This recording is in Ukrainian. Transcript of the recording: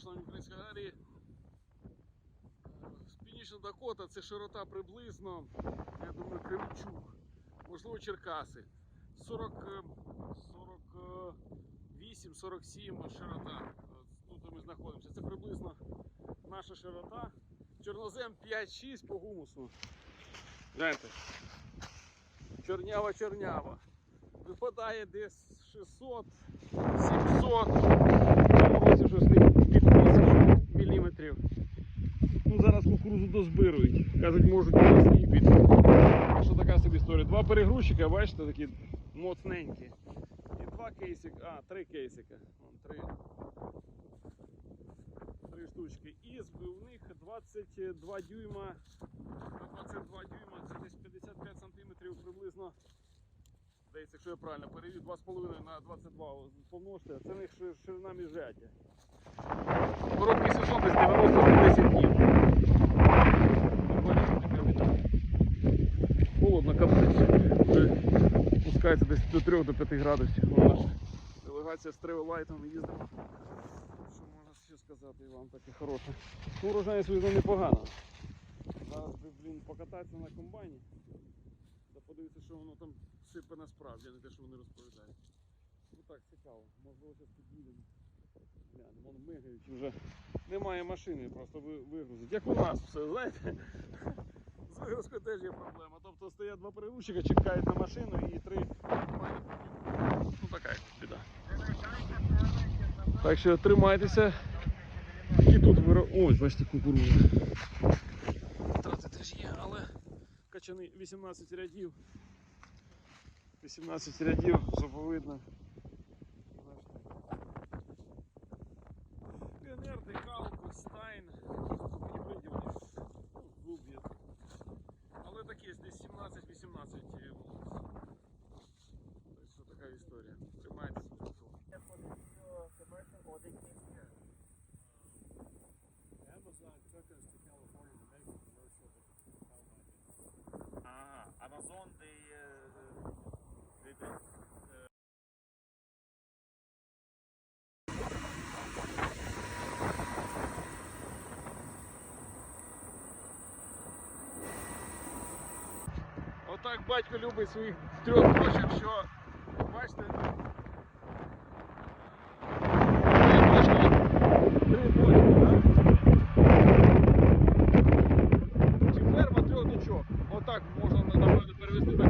шановні українські аграрії. Північна Дакота це широта приблизно, я думаю, Кривчук, можливо, Черкаси. 48-47 е, е, широта. Тут ми знаходимося. Це приблизно наша широта. Чорнозем 5-6 по гумусу. Гляньте. Чернява-Чернява. Випадає десь 600, 700. В цьому році міліметрів. Ну, зараз кукурузу дозбирують. Кажуть, можуть і насліпити. Так що така собі історія. Два перегрузчика, бачите, такі моцненькі. І два кейсика, а, три кейсика. Вон, три. Три штучки. І у них 22 дюйма. 22 дюйма це десь 55 сантиметрів приблизно. Здається, якщо я правильно перевів, 2,5 на 22 помножте, це в них ши- ширина міжряддя. Короткий сезон десь 90-110 днів. Бачите, така. Холодно капець. Вже спускається десь до 3-5 градусів. Ну, наша делегація з тревелайтом їздила. Що можна ще сказати вам таке хороше? Ну, урожайність видно непогана. Зараз блін, покататися на комбайні. Да подивитися, що воно там сипе насправді, а не те, що вони розповідають. Ну так, цікаво. Можливо, зараз під'їдемо. Глянемо, вон мигають вже. Немає машини, просто вигрузить. Як у нас все, знаєте? З вигрузкою теж є проблема. Тобто стоять два переручика, чекають на машину і три. Ну така біда. Так що тримайтеся. І тут виро... Ось, бачите, кукурудза. Втрати теж є, але качани 18 рядів. 18 рядів, заповидно. так батько любить своїх трьох дочок, що бачите, три дочки. Чи ферма трьох дочок. Отак можна напевно перевести так.